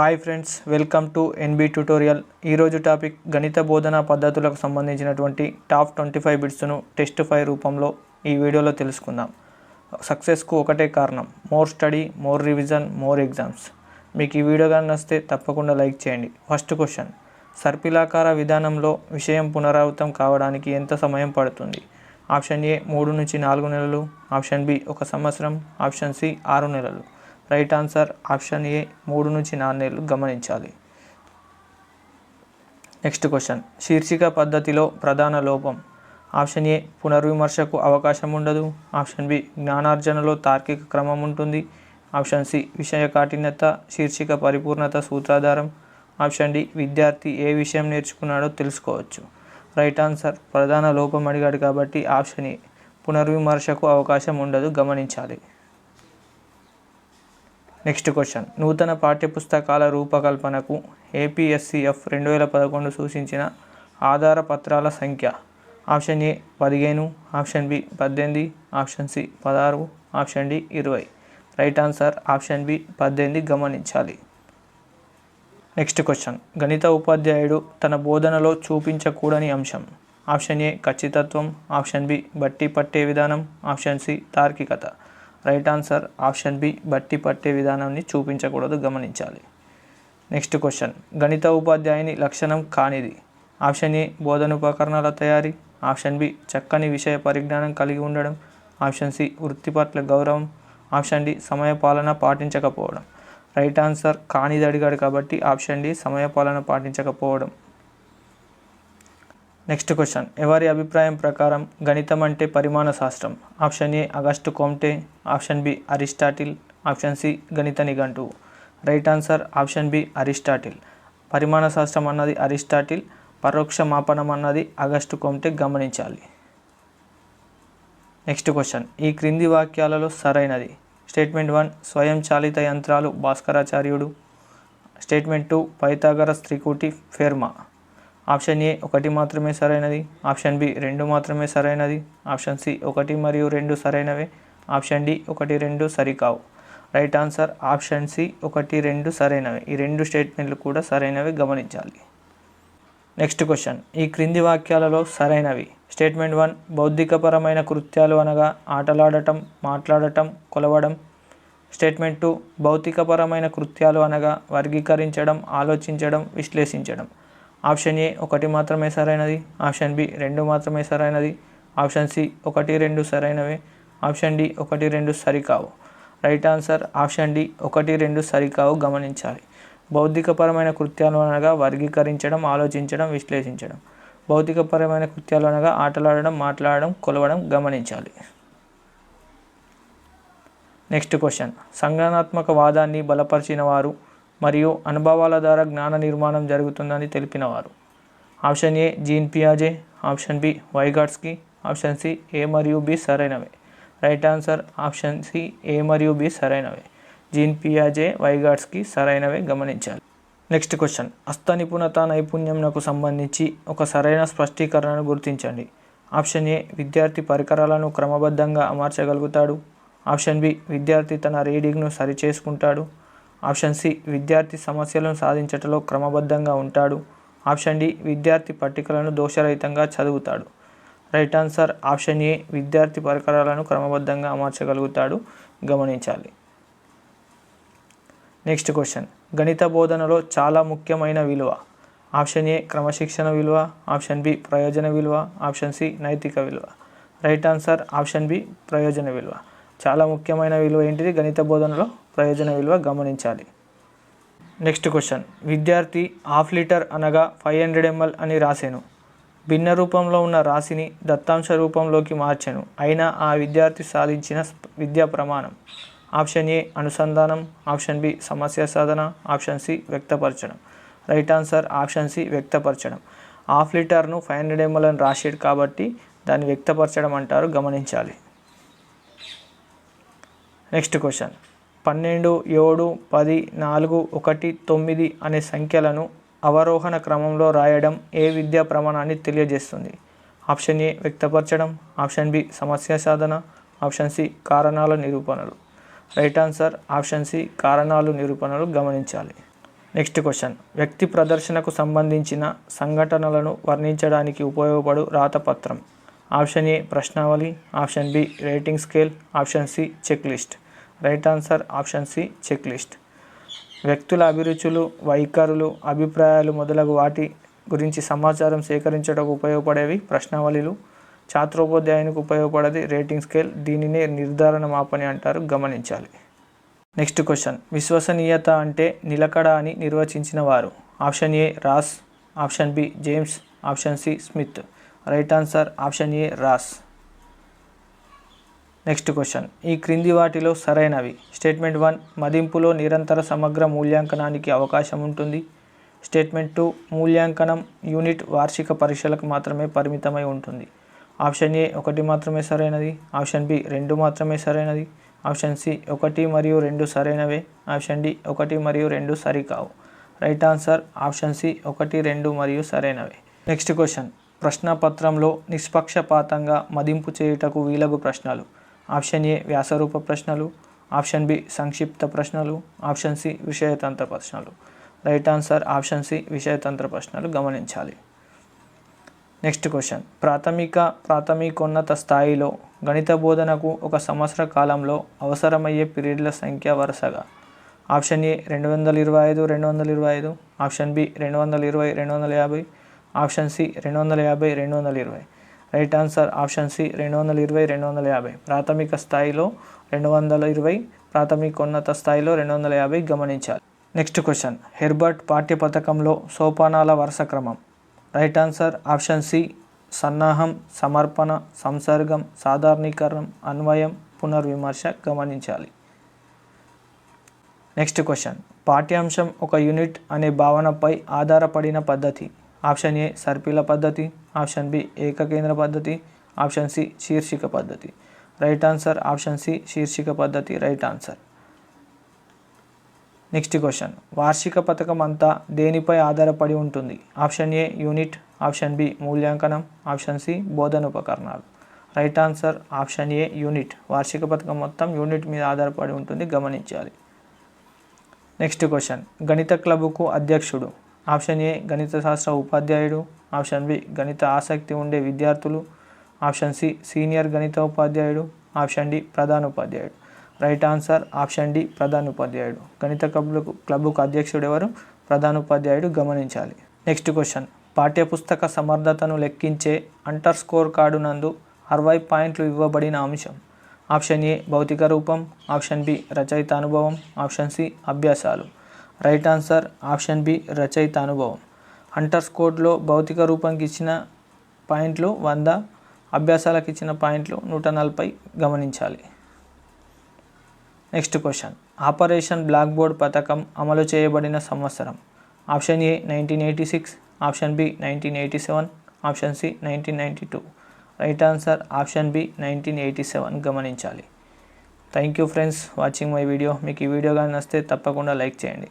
Hi friends welcome to NB tutorial. ఈరోజు topic గణిత బోధనా పద్ధతులకు సంబంధించినటువంటి టాప్ ట్వంటీ ఫైవ్ బిట్స్ను టెస్ట్ ఫైవ్ రూపంలో ఈ వీడియోలో తెలుసుకుందాం. సక్సెస్కు ఒకటే కారణం more study more revision more exams. మీకు ఈ వీడియో కానీ నచ్చితే తప్పకుండా లైక్ చేయండి. ఫస్ట్ క్వశ్చన్ సర్పిలాకార విధానంలో విషయం పునరావృతం కావడానికి ఎంత సమయం పడుతుంది? ఆప్షన్ ఏ మూడు నుంచి నాలుగు నెలలు ఆప్షన్ బి ఒక సంవత్సరం ఆప్షన్ సి ఆరు నెలలు. రైట్ ఆన్సర్ ఆప్షన్ ఏ మూడు నుంచి నాలుగు గమనించాలి. Next question. శీర్షిక పద్ధతిలో ప్రధాన లోపం. ఆప్షన్ ఏ పునర్విమర్శకు అవకాశం ఉండదు. ఆప్షన్ బి జ్ఞానార్జనలో తార్కిక క్రమం ఉంటుంది. ఆప్షన్ సి విషయ కాఠిన్యత శీర్షిక పరిపూర్ణత సూత్రాధారం. ఆప్షన్ డి విద్యార్థి ఏ విషయం నేర్చుకున్నాడో తెలుసుకోవచ్చు. రైట్ ఆన్సర్ ప్రధాన లోపం అడిగాడు కాబట్టి ఆప్షన్ ఏ పునర్విమర్శకు అవకాశం ఉండదు గమనించాలి. Next question. నూతన పాఠ్యపుస్తకాల రూపకల్పనకు ఏపీఎస్సిఎఫ్ రెండు వేల పదకొండు సూచించిన ఆధార పత్రాల సంఖ్య. ఆప్షన్ ఏ పదిహేను ఆప్షన్ బి పద్దెనిమిది ఆప్షన్ సి పదహారు ఆప్షన్ డి ఇరవై. రైట్ ఆన్సర్ ఆప్షన్ బి పద్దెనిమిది గమనించాలి. Next question. గణిత ఉపాధ్యాయుడు తన బోధనలో చూపించకూడని అంశం. ఆప్షన్ ఏ ఖచ్చితత్వం ఆప్షన్ బి బట్టి పట్టే విధానం ఆప్షన్ సి తార్కికత. రైట్ ఆన్సర్ ఆప్షన్ బి బట్టి పట్టే విధానాన్ని చూపించకూడదు గమనించాలి. Next question. గణిత ఉపాధ్యాయుని లక్షణం కానిది. ఆప్షన్ ఏ బోధనోపకరణాల తయారీ. ఆప్షన్ బి చక్కని విషయ పరిజ్ఞానం కలిగి ఉండడం. ఆప్షన్ సి వృత్తి పట్ల గౌరవం. ఆప్షన్ డి సమయపాలన పాటించకపోవడం. రైట్ ఆన్సర్ కానిది అడిగాడు కాబట్టి ఆప్షన్ డి సమయపాలన పాటించకపోవడం. నెక్స్ట్ క్వశ్చన్ ఎవరి అభిప్రాయం ప్రకారం గణితం అంటే పరిమాణ శాస్త్రం? Option A Auguste Comte. Option B Aristotle. Option C గణిత నిఘంటువు right answer option B Aristotle. పరిమాణ శాస్త్రం అన్నది అరిస్టాటిల్. పరోక్ష మాపనం అన్నది అగస్టు కోమ్టే గమనించాలి. నెక్స్ట్ క్వశ్చన్ ఈ క్రింది వాక్యాలలో సరైనది. స్టేట్మెంట్ వన్ స్వయంచాలిత యంత్రాలు భాస్కరాచార్యుడు. స్టేట్మెంట్ టూ పైతాగరస్ త్రికూటి ఫెర్మా. ఆప్షన్ ఏ ఒకటి మాత్రమే సరైనది. ఆప్షన్ బి రెండు మాత్రమే సరైనది. ఆప్షన్ సి ఒకటి మరియు రెండు సరైనవే. ఆప్షన్ డి ఒకటి రెండు సరికావు. రైట్ ఆన్సర్ ఆప్షన్ సి ఒకటి రెండు సరైనవి. ఈ రెండు స్టేట్మెంట్లు కూడా సరైనవి గమనించాలి. Next question. ఈ క్రింది వాక్యాలలో సరైనవి. స్టేట్మెంట్ వన్ బౌద్ధికపరమైన కృత్యాలు అనగా ఆటలాడటం మాట్లాడటం కొలవడం. స్టేట్మెంట్ టూ భౌతికపరమైన కృత్యాలు అనగా వర్గీకరించడం ఆలోచించడం విశ్లేషించడం. ఆప్షన్ ఏ ఒకటి మాత్రమే సరైనది. ఆప్షన్ బి రెండు మాత్రమే సరైనది. ఆప్షన్ సి ఒకటి రెండు సరైనవే. ఆప్షన్ డి ఒకటి రెండు సరికావు. రైట్ ఆన్సర్ ఆప్షన్ డి ఒకటి రెండు సరికావు గమనించాలి. భౌతికపరమైన కృత్యాలు అనగా వర్గీకరించడం ఆలోచించడం విశ్లేషించడం. భౌతికపరమైన కృత్యాలు అనగా ఆటలాడడం మాట్లాడడం కొలవడం గమనించాలి. Next question. సంజ్ఞానాత్మక వాదాన్ని బలపరిచిన వారు మరియు అనుభవాల ద్వారా జ్ఞాన నిర్మాణం జరుగుతుందని తెలిపినవారు. Option A Jean పియాజే. Option B Vygotsky. Option C A మరియు బి సరైనవే. Right answer option C A మరియు బి సరైనవే. జీన్ పియాజే వైగాట్స్కి సరైనవే గమనించాలి. Next question. హస్త నిపుణత నైపుణ్యంకు సంబంధించి ఒక సరైన స్పష్టీకరణను గుర్తించండి. ఆప్షన్ ఏ విద్యార్థి పరికరాలను క్రమబద్ధంగా అమర్చగలుగుతాడు. ఆప్షన్ బి విద్యార్థి తన రీడింగ్ను సరిచేసుకుంటాడు. ఆప్షన్ సి విద్యార్థి సమస్యలను సాధించటంలో క్రమబద్ధంగా ఉంటాడు. ఆప్షన్ డి విద్యార్థి పట్టికలను దోషరహితంగా చదువుతాడు. రైట్ ఆన్సర్ ఆప్షన్ ఏ విద్యార్థి పరికరాలను క్రమబద్ధంగా అమర్చగలుగుతాడు. గమనించాలి. Next question. గణిత బోధనలో చాలా ముఖ్యమైన విలువ. ఆప్షన్ ఏ క్రమశిక్షణ విలువ. ఆప్షన్ బి ప్రయోజన విలువ. ఆప్షన్ సి నైతిక విలువ. రైట్ ఆన్సర్ ఆప్షన్ బి ప్రయోజన విలువ. చాలా ముఖ్యమైన విలువ ఏంటిది? గణిత బోధనలో ప్రయోజన విలువ గమనించాలి. Next question. విద్యార్థి హాఫ్ లీటర్ అనగా ఫైవ్ హండ్రెడ్ ఎంఎల్ అని రాశాను భిన్న రూపంలో ఉన్న రాశిని దత్తాంశ రూపంలోకి మార్చాను. అయినా ఆ విద్యార్థి సాధించిన విద్యా ప్రమాణం. ఆప్షన్ ఏ అనుసంధానం. ఆప్షన్ బి సమస్య సాధన. ఆప్షన్ సి వ్యక్తపరచడం. రైట్ ఆన్సర్ ఆప్షన్ సి వ్యక్తపరచడం. హాఫ్ లీటర్ను ఫైవ్ హండ్రెడ్ ఎంఎల్ అని రాసాడు కాబట్టి దాన్ని వ్యక్తపరచడం అంటారు గమనించాలి. Next question. పన్నెండు ఏడు పది నాలుగు ఒకటి తొమ్మిది అనే సంఖ్యలను అవరోహణ క్రమంలో రాయడం ఏ విద్యా ప్రమాణాన్ని తెలియజేస్తుంది? ఆప్షన్ ఏ వ్యక్తపరచడం. ఆప్షన్ బి సమస్య సాధన. ఆప్షన్ సి కారణాల నిరూపణలు. రైట్ ఆన్సర్ ఆప్షన్ సి కారణాలు నిరూపణలు గమనించాలి. Next question. వ్యక్తి ప్రదర్శనకు సంబంధించిన సంఘటనలను వర్ణించడానికి ఉపయోగపడు రాతపత్రం. Option A ప్రశ్నావళి option B rating scale option C check list right answer option C check list వ్యక్తుల అభిరుచులు వైఖరులు అభిప్రాయాలు మొదలగు వాటి గురించి సమాచారం సేకరించడానికి ఉపయోగపడేవి ప్రశ్నావళిలు. ఛాత్రోపాధ్యాయునికి ఉపయోగపడేది రేటింగ్ స్కేల్ దీనినే నిర్ధారణ మాపని అంటారు గమనించాలి. Next question. విశ్వసనీయత అంటే నిలకడ అని నిర్వచించిన వారు. Option A Ross option B James option C Smith. Right answer option A Ross. Next question. ఈ క్రింది వాటిలో సరైనవి. స్టేట్మెంట్ వన్ మదింపులో నిరంతర సమగ్ర మూల్యాంకనానికి అవకాశం ఉంటుంది. స్టేట్మెంట్ టూ మూల్యాంకనం యూనిట్ వార్షిక పరీక్షలకు మాత్రమే పరిమితమై ఉంటుంది. ఆప్షన్ ఏ ఒకటి మాత్రమే సరైనది. ఆప్షన్ బి రెండు మాత్రమే సరైనది. ఆప్షన్ సి ఒకటి మరియు రెండు సరైనవే. ఆప్షన్ డి ఒకటి మరియు రెండు సరికావు. రైట్ ఆన్సర్ ఆప్షన్ సి ఒకటి రెండు మరియు సరైనవే. Next question. ప్రశ్నపత్రంలో నిష్పక్షపాతంగా మదింపు చేయుటకు వీలగు ప్రశ్నలు. ఆప్షన్ ఏ వ్యాసరూప ప్రశ్నలు ఆప్షన్ బి సంక్షిప్త ప్రశ్నలు ఆప్షన్ సి విషయతంత్ర ప్రశ్నలు. రైట్ ఆన్సర్ ఆప్షన్ సి విషయతంత్ర ప్రశ్నలు గమనించాలి. Next question. ప్రాథమిక ప్రాథమికోన్నత స్థాయిలో గణిత బోధనకు ఒక సంవత్సర కాలంలో అవసరమయ్యే పీరియడ్ల సంఖ్య వరుసగా. ఆప్షన్ ఏ రెండు వందల ఇరవై ఐదు రెండు వందల ఇరవై ఐదు. ఆప్షన్ బి రెండు వందల ఇరవై రెండు వందల యాభై. ఆప్షన్ సి రెండు వందల యాభై రెండు వందల ఇరవై. రైట్ ఆన్సర్ ఆప్షన్ సి రెండు వందల ఇరవై రెండు వందల యాభై. ప్రాథమిక స్థాయిలో రెండు వందల ఇరవై ప్రాథమికోన్నత స్థాయిలో రెండు వందల యాభై గమనించాలి. Next question. హెర్బర్ట్ పాఠ్య పథకంలో సోపానాల వరుస క్రమం. రైట్ ఆన్సర్ ఆప్షన్ సి సన్నాహం సమర్పణ సంసర్గం సాధారణీకరణం అన్వయం పునర్విమర్శ గమనించాలి. Next question. పాఠ్యాంశం ఒక యూనిట్ అనే భావనపై ఆధారపడిన పద్ధతి. ఆప్షన్ ఏ సర్పిల పద్ధతి ఆప్షన్ బి ఏకకేంద్ర పద్ధతి ఆప్షన్ సి శీర్షిక పద్ధతి. రైట్ ఆన్సర్ ఆప్షన్ సి శీర్షిక పద్ధతి రైట్ ఆన్సర్. Next question. వార్షిక పథకం అంతా దేనిపై ఆధారపడి ఉంటుంది? Option A unit option B మూల్యాంకనం ఆప్షన్ సి బోధన ఉపకరణాలు. Right answer option A unit. వార్షిక పథకం మొత్తం యూనిట్ మీద ఆధారపడి ఉంటుంది గమనించాలి. Next question. గణిత క్లబ్కు అధ్యక్షుడు ఆప్షన్ ఏ గణిత శాస్త్ర ఉపాధ్యాయుడు. ఆప్షన్ బి గణిత ఆసక్తి ఉండే విద్యార్థులు. ఆప్షన్ సి సీనియర్ గణిత ఉపాధ్యాయుడు. ఆప్షన్ డి ప్రధాన ఉపాధ్యాయుడు. రైట్ ఆన్సర్ ఆప్షన్ డి ప్రధాన ఉపాధ్యాయుడు. గణిత క్లబ్లకు క్లబ్కు అధ్యక్షుడు ఎవరు? ప్రధాన ఉపాధ్యాయుడు గమనించాలి. Next question. పాఠ్యపుస్తక సమర్థతను లెక్కించే అంటర్ స్కోర్ కార్డు నందు అరవై పాయింట్లు ఇవ్వబడిన అంశం. ఆప్షన్ ఏ భౌతిక రూపం. ఆప్షన్ బి రచయిత అనుభవం. ఆప్షన్ సి అభ్యాసాలు. రైట్ ఆన్సర్ ఆప్షన్ బి రచయిత అనుభవం. హంటర్స్ కోడ్లో భౌతిక రూపంకి ఇచ్చిన పాయింట్లు వంద అభ్యాసాలకు ఇచ్చిన పాయింట్లు నూట నలభై గమనించాలి. Next question operation black board పథకం అమలు చేయబడిన సంవత్సరం. Option A nineteen eighty six option B nineteen eighty seven option C nineteen ninety two right answer option B nineteen eighty seven గమనించాలి. Thank you friends watching my video మీకు ఈ video కానీ నచ్చితే తప్పకుండా లైక్ చేయండి.